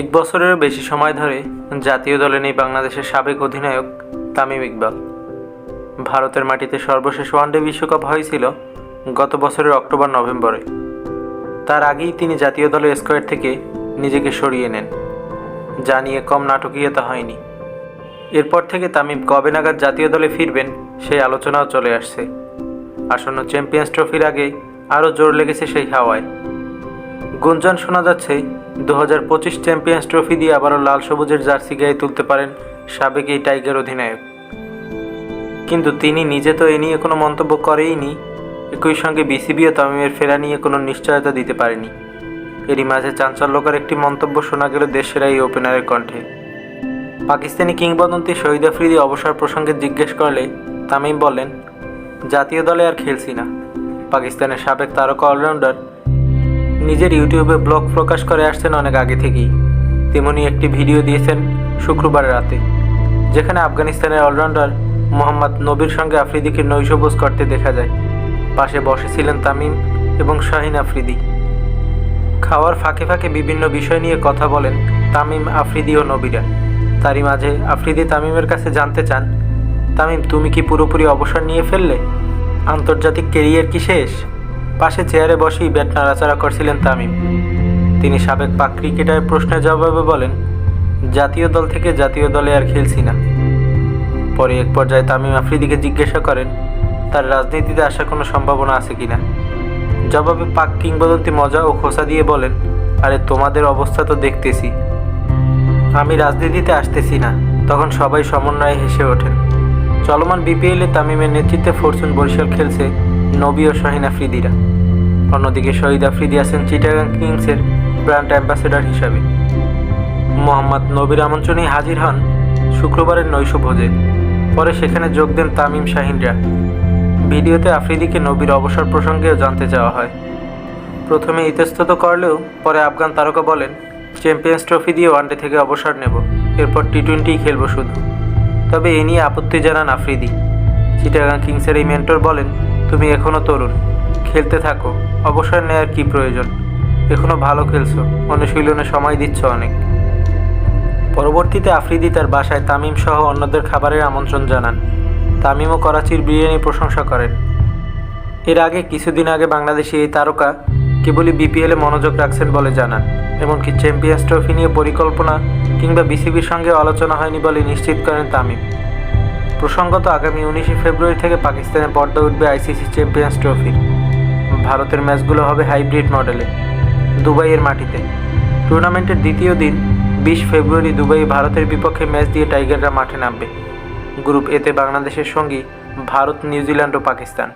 এক বছরেরও বেশি সময় ধরে জাতীয় দলে নেই বাংলাদেশের সাবেক অধিনায়ক তামিম ইকবাল। ভারতের মাটিতে সর্বশেষ ওয়ানডে বিশ্বকাপ হয়েছিল গত বছরের অক্টোবর, নভেম্বরে। তার আগেই তিনি জাতীয় দলের স্কোয়াড থেকে নিজেকে সরিয়ে নেন, যা নিয়ে কম নাটকীয়তা হয়নি। এরপর থেকে তামিম কবে নাগাদ জাতীয় দলে ফিরবেন সেই আলোচনাও চলে আসছে। আসন্ন চ্যাম্পিয়ন্স ট্রফির আগে আরও জোর লেগেছে সেই হাওয়ায়। গুঞ্জন শোনা যাচ্ছে দু হাজার পঁচিশ চ্যাম্পিয়ন্স ট্রফি দিয়ে আবারও লাল সবুজের জার্সি গায়ে তুলতে পারেন সাবেক এই টাইগার অধিনায়ক। কিন্তু তিনি নিজে তো এ নিয়ে কোনো মন্তব্য করেইনি, একই সঙ্গে বিসিবিও তামিমের ফেরা নিয়ে কোনো নিশ্চয়তা দিতে পারেনি। এরই মাঝে চাঞ্চল্যকর একটি মন্তব্য শোনা গেল দেশের এই ওপেনারের কণ্ঠে। পাকিস্তানি কিংবদন্তি শহীদ আফ্রিদি অবসর প্রসঙ্গে জিজ্ঞেস করলে তামিম বলেন, জাতীয় দলে আর খেলছি না। পাকিস্তানের সাবেক তারকা অলরাউন্ডার নিজের ইউটিউবে ব্লগ প্রকাশ করে আসছেন অনেক আগে থেকেই। তেমনি একটি ভিডিও দিয়েছেন শুক্রবার রাতে, যেখানে আফগানিস্তানের অলরাউন্ডার মোহাম্মদ নবীর সঙ্গে আফ্রিদিকে নৈশভোজ করতে দেখা যায়। পাশে বসেছিলেন তামিম এবং শাহিন আফ্রিদি। খাওয়ার ফাঁকে ফাঁকে বিভিন্ন বিষয় নিয়ে কথা বলেন তামিম, আফ্রিদি ও নবীরা। তারই মাঝে আফ্রিদি তামিমের কাছে জানতে চান, তামিম, তুমি কি পুরোপুরি অবসর নিয়ে ফেললে? আন্তর্জাতিক কেরিয়ার কি শেষ? পাশে চেয়ারে বসেই ব্যাট নাড়াচাড়া করছিলেন তামিম। তিনি সাবেক পাক ক্রিকেটারের প্রশ্নের জবাবে বলেন, জাতীয় দল থেকে জাতীয় দলে আর খেলছি না। পরে এক পর্যায়ে তামিম আফ্রিদিকে জিজ্ঞাসা করেন, তার রাজনীতিতে আসার কোনো সম্ভাবনা আছে কিনা জবাবে পাক কিংবদন্তি মজা ও খোসা দিয়ে বলেন, আরে, তোমাদের অবস্থা তো দেখতেছি। আমি রাজনীতিতে আসতেছি না। তখন সবাই সমন্বয়ে হেসে ওঠেন। চলমান বিপিএলে তামিমের নেতৃত্বে ফরচুন বরিশাল খেলছে নবী ও শাহিন আফ্রিদিরা। অন্যদিকে শহীদ আফ্রিদি আছেন চিটাগাং কিংসের ব্র্যান্ড অ্যাম্বাসেডর হিসাবে। মোহাম্মদ নবীর আমন্ত্রণেই হাজির হন শুক্রবারের নৈশ ভোজে পরে সেখানে যোগ দেন তামিম শাহিনরা। ভিডিওতে আফ্রিদিকে নবীর অবসর প্রসঙ্গেও জানতে চাওয়া হয়। প্রথমে ইতস্তত করলেও পরে আফগান তারকা বলেন, চ্যাম্পিয়ন্স ট্রফি দিয়ে ওয়ানডে থেকে অবসর নেব। এরপর টি টোয়েন্টিই খেলব শুধু। তবে এ নিয়ে আপত্তি জানান আফ্রিদি। চিটাগাং কিংসের এই মেন্টর বলেন তুমি এখনও তরুণ। খেলতে থাকো। অবসর নেওয়ার কী প্রয়োজন? এখনও ভালো খেলছো। অনুশীলনে সময় দিচ্ছ অনেক। পরবর্তীতে আফ্রিদি তার বাসায় তামিম সহ অন্যদের খাবারের আমন্ত্রণ জানান। তামিমও করাচির বিরিয়ানি প্রশংসা করেন। এর আগে কিছুদিন আগে বাংলাদেশি এই তারকা কেবলই বিপিএলে মনোযোগ রাখছেন বলে জানান। এমনকি চ্যাম্পিয়ন্স ট্রফি নিয়ে পরিকল্পনা কিংবা বিসিবির সঙ্গে আলোচনা হয়নি বলে নিশ্চিত করেন তামিম। প্রসঙ্গত, আগামী উনিশে ফেব্রুয়ারি থেকে পাকিস্তানের পর্দা উঠবে আইসিসি চ্যাম্পিয়ন্স ট্রফি। ভারতের ম্যাচগুলো হবে হাইব্রিড মডেলে, দুবাইয়ের মাটিতে। টুর্নামেন্টের দ্বিতীয় দিন, বিশ ফেব্রুয়ারি দুবাই ভারতের বিপক্ষে ম্যাচ দিয়ে টাইগাররা মাঠে নামবে। গ্রুপ এতে বাংলাদেশের সঙ্গী ভারত, নিউজিল্যান্ড ও পাকিস্তান।